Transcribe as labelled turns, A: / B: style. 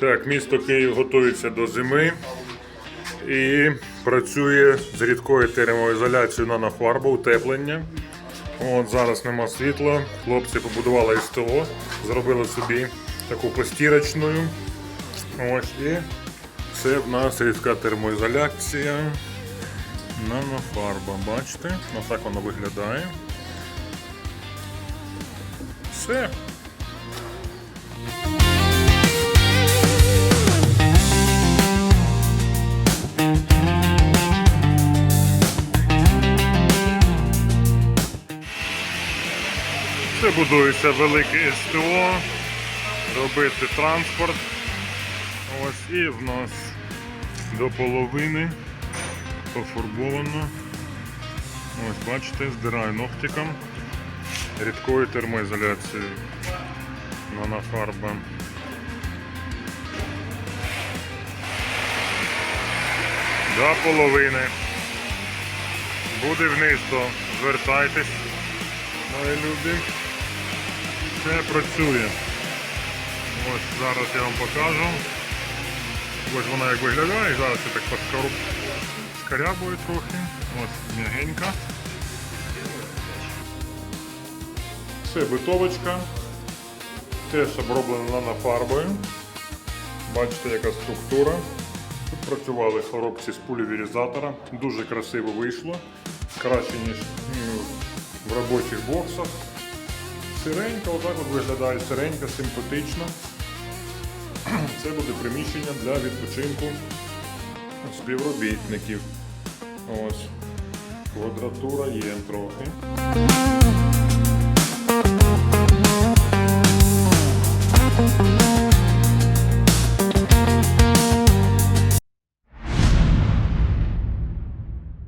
A: Так, місто Київ готується до зими і працює з рідкою термоізоляцією нанофарба, утеплення. От зараз нема світла. Хлопці побудували СТО, зробили собі таку постірочну. Ось і це в нас рідка термоізоляція. Нанофарба. Бачите? Ось так воно виглядає. Все. Це будується велике СТО, робити транспорт. Ось і в нас до половини пофарбовано. Ось бачите, здираю ногтиком рідкою термоізоляцією. Нанофарба. До половини. Буде вниз, то звертайтесь, мої любі. Все працює. Ось зараз я вам покажу. Ось вона як виглядає, зараз я так поскору трохи. Ось м'ягенька. Це битовочка. Теж оброблена нанофарбою. Бачите, яка структура. Тут працювали хлопці з пульверізатора. Дуже красиво вийшло. Краще, ніж в робочих боксах. Сиренька, отак от виглядає сиренька, симпатично. Це буде приміщення для відпочинку співробітників. Ось. Квадратура є трохи.